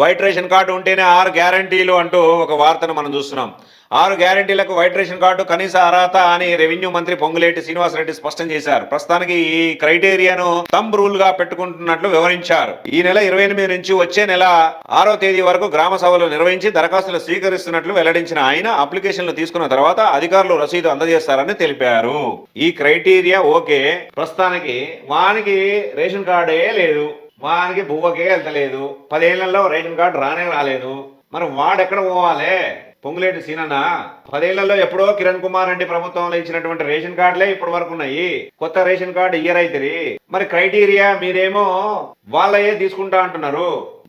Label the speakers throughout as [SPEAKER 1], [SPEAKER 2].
[SPEAKER 1] White ration card ఉంటేనే ఆరు గ్యారంటీలు అంటూ ఒక వార్తను మనం చూస్తున్నాం. ఆరు గ్యారంటీలకు వైట్ రేషన్ కార్డు కనీస అర్హత అని రెవెన్యూ మంత్రి పొంగులేటి శ్రీనివాసరెడ్డి స్పష్టం చేశారు. ప్రస్తుతానికి ఈ క్రైటీరియాను తంబ్ రూల్గా పెట్టుకుంటున్నట్లు వివరించారు. ఈ నెల ఇరవై ఎనిమిది నుంచి వచ్చే నెల ఆరో తేదీ వరకు గ్రామ సభలు నిర్వహించి దరఖాస్తులు స్వీకరిస్తున్నట్లు వెల్లడించిన ఆయన అప్లికేషన్లు తీసుకున్న తర్వాత అధికారులు రసీదు అందజేస్తారని తెలిపారు. ఈ క్రైటీరియా ఓకే. ప్రస్తుతానికి వానికి రేషన్ కార్డే లేదు. వానికి బువ్వకే వెళ్తలేదు పదేళ్ళలో రేషన్ కార్డు రానే రాలేదు. మరి వాడెక్కడ పోవాలి? పొంగులేటి సీనన్న పదేళ్ళలో ఎప్పుడో కిరణ్ కుమార్ రెడ్డి ప్రభుత్వంలో ఇచ్చినటువంటి రేషన్ కార్డులే ఇప్పటి వరకు ఉన్నాయి. కొత్త రేషన్ కార్డు ఇయర్ అవుతుంది మరి క్రైటీరియా మీరేమో వాళ్ళయే తీసుకుంటా అంటున్నారు.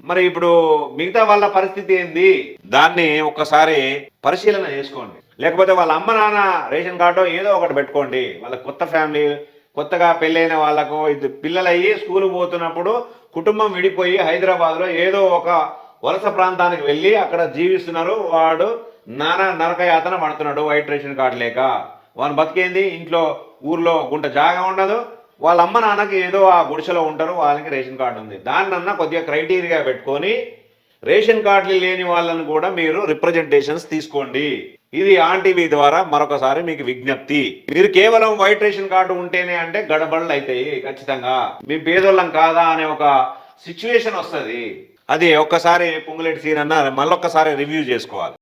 [SPEAKER 1] మరి ఇప్పుడు మిగతా వాళ్ళ పరిస్థితి ఏంది? దాన్ని ఒక్కసారి పరిశీలన చేసుకోండి. లేకపోతే వాళ్ళ అమ్మ నాన్న రేషన్ కార్డు ఏదో ఒకటి పెట్టుకోండి. వాళ్ళ కొత్త ఫ్యామిలీ కొత్తగా పెళ్ళైన వాళ్ళకు ఇది పిల్లలయ్యి స్కూల్ పోతున్నప్పుడు కుటుంబం విడిపోయి హైదరాబాద్లో ఏదో ఒక వలస ప్రాంతానికి వెళ్ళి అక్కడ జీవిస్తున్నారు. వాడు నానా నరక యాతన పడుతున్నాడు వైట్ రేషన్ కార్డు లేక. వాని బతికేంది? ఇంట్లో ఊర్లో గుంట జాగా ఉండదు. వాళ్ళ అమ్మ నాన్నకి ఏదో ఆ గుడిసెలో ఉంటారు. వాళ్ళకి రేషన్ కార్డు ఉంది. దాన్నన్నా కొద్దిగా క్రైటీరియా పెట్టుకొని రేషన్ కార్డులు లేని వాళ్ళని కూడా మీరు రిప్రజెంటేషన్స్ తీసుకోండి. ఇది ఆంటీవీ ద్వారా మరొకసారి మీకు విజ్ఞప్తి. మీరు కేవలం వైట్ రేషన్ కార్డు ఉంటేనే అంటే గడబడలు అవుతాయి ఖచ్చితంగా. మీ పేదోళ్ళం కాదా అనే ఒక సిచ్యువేషన్ వస్తుంది. అది ఒక్కసారి పొంగులేటి సీన్ అన్న మళ్ళొక్కసారి రివ్యూ చేసుకోవాలి.